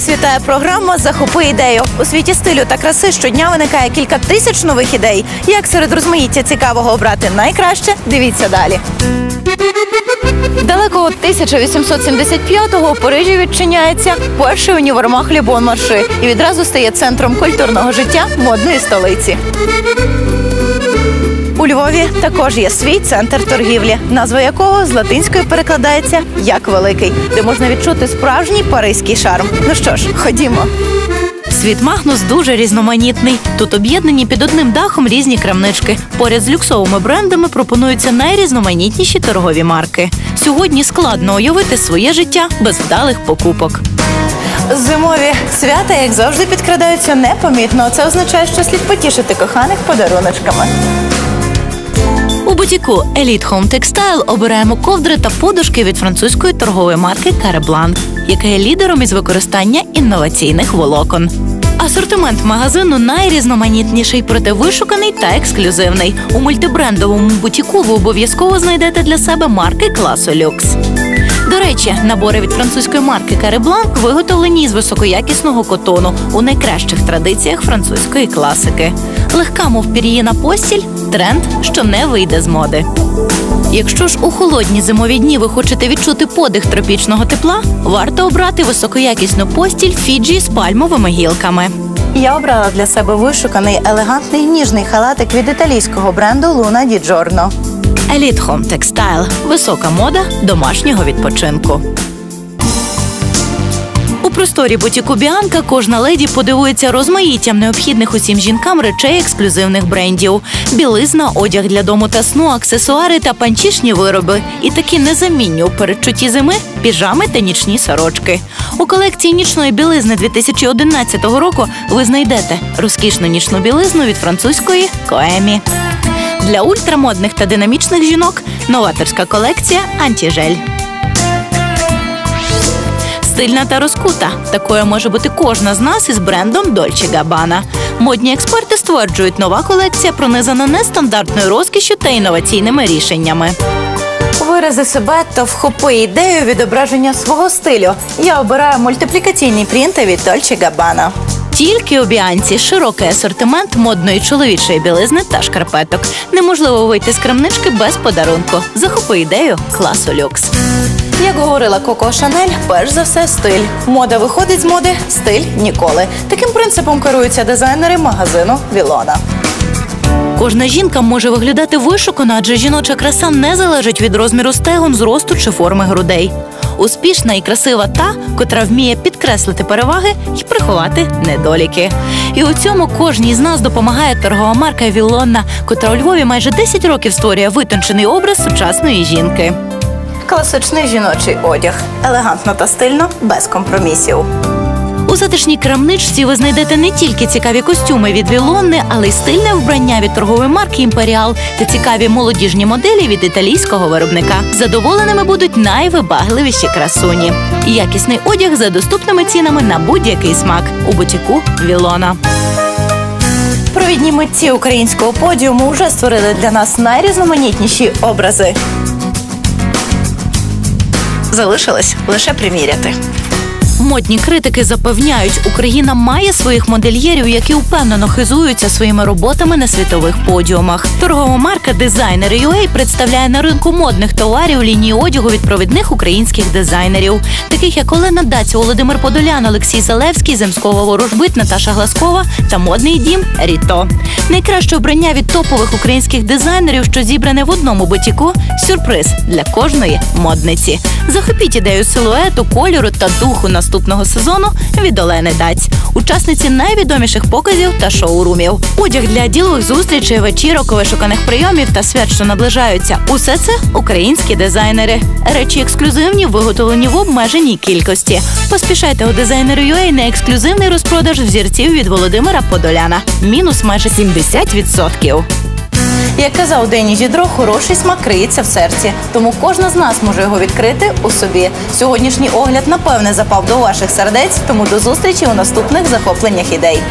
вітає програма Захопи ідею. У світі стилю та краси щодня виникає кілька тисяч нових ідей. Як серед розмаїття цікавого обрати найкраще? Дивіться далі. Далеко від 1875-го у Парижі відчиняється перший універмаг Лібон Марши і відразу стає центром культурного життя модної столиці. У Львові також є свій центр торгівлі, назва якого з латинської перекладається як великий, де можна відчути справжній паризький шарм. Ну що ж, ходімо. Світ Магнус дуже різноманітний. Тут об'єднані під одним дахом різні крамнички. Поряд з люксовими брендами пропонуються найрізноманітніші торгові марки. Сьогодні складно уявити своє життя без вдалих покупок. Зимові свята, як завжди, підкрадаються непомітно. Це означає, що слід потішити коханих подаруночками. У бутіку Elite Home Textile обираємо ковдри та подушки від французької торгової марки Кареблан, яка є лідером із використання інноваційних волокон. Асортимент магазину найрізноманітніший, проте вишуканий та ексклюзивний. У мультибрендовому бутіку ви обов'язково знайдете для себе марки класу люкс. До речі, набори від французької марки Carre виготовлені із високоякісного котону у найкращих традиціях французької класики. Легка, мов пір'їна постіль тренд, що не вийде з моди. Якщо ж у холодні зимові дні ви хочете відчути подих тропічного тепла, варто обрати високоякісну постіль Фіджі з пальмовими гілками. Я обрала для себе вишуканий, елегантний ніжний халатик від італійського бренду Di Giorno. Elite Home Textile – висока мода домашнього відпочинку. У просторі бутіку Біанка кожна леді подивується розмаїттям необхідних усім жінкам речей ексклюзивних брендів: білизна, одяг для дому та сну, аксесуари та панчішні вироби. І такі незамінні у передчутті зими піжами та нічні сорочки. У колекції нічної білизни 2011 року ви знайдете розкішну нічну білизну від французької Коемі. Для ультрамодних та динамічних жінок новаторська колекція Антіжель. Стильна та розкута. Такою може бути кожна з нас із брендом Dolce Gabbana. Модні експерти стверджують, нова колекція пронизана нестандартною розкішю та інноваційними рішеннями. Вирази себе та вхопи ідею відображення свого стилю. Я обираю мультиплікаційні принти від Dolce Gabbana. Тільки у Біанці широкий асортимент модної чоловічої білизни та шкарпеток. Неможливо вийти з крамнички без подарунку. Захопи ідею класу люкс. Як говорила Коко Шанель, перш за все стиль. Мода виходить з моди, стиль ніколи. Таким принципом керуються дизайнери магазину Вілона. Кожна жінка може виглядати вишукано, адже жіноча краса не залежить від розміру стегон, зросту чи форми грудей. Успішна і красива та, котра вміє підкреслити переваги і приховати недоліки. І у цьому кожній з нас допомагає торгова марка Вілонна, котра у Львові майже 10 років створює витончений образ сучасної жінки. Класичний жіночий одяг. Елегантно та стильно, без компромісів. У затишній крамничці ви знайдете не тільки цікаві костюми від Вілонни, але й стильне вбрання від торгової марки Імперіал та цікаві молодіжні моделі від італійського виробника. Задоволеними будуть найвибагливіші красуні. Якісний одяг за доступними цінами на будь-який смак у бутіку Вілона. Провідні митці українського подіуму вже створили для нас найрізноманітніші образи. Залишилось лише приміряти. Модні критики запевняють, Україна має своїх модельєрів, які впевнено хизуються своїми роботами на світових подіумах. Торгова марка Дизайнери UA представляє на ринку модних товарів лінії одягу від провідних українських дизайнерів, таких як Олена Даця, Володимир Подолян, Олексій Залевський, Земського ворожбит, Наташа Гласкова та модний дім Ріто. Найкраще обрання від топових українських дизайнерів, що зібране в одному бутіку сюрприз для кожної модниці. Захопіть ідею силуету, кольору та духу наступного сезону від Олени Даць, учасниці найвідоміших показів та шоурумів. Одяг для ділових зустрічей, вечірок, вишуканих прийомів та свят, що наближаються. Усе це українські дизайнери. Речі ексклюзивні, виготовлені в обмеженій кількості. Поспішайте у дизайнери UA на ексклюзивний розпродаж взірців від Володимира Подоляна. Мінус майже 70%. Як казав Дені Жідро, хороший смак криється в серці, тому кожна з нас може його відкрити у собі. Сьогоднішній огляд напевне запав до ваших сердець, тому до зустрічі у наступних захопленнях ідей.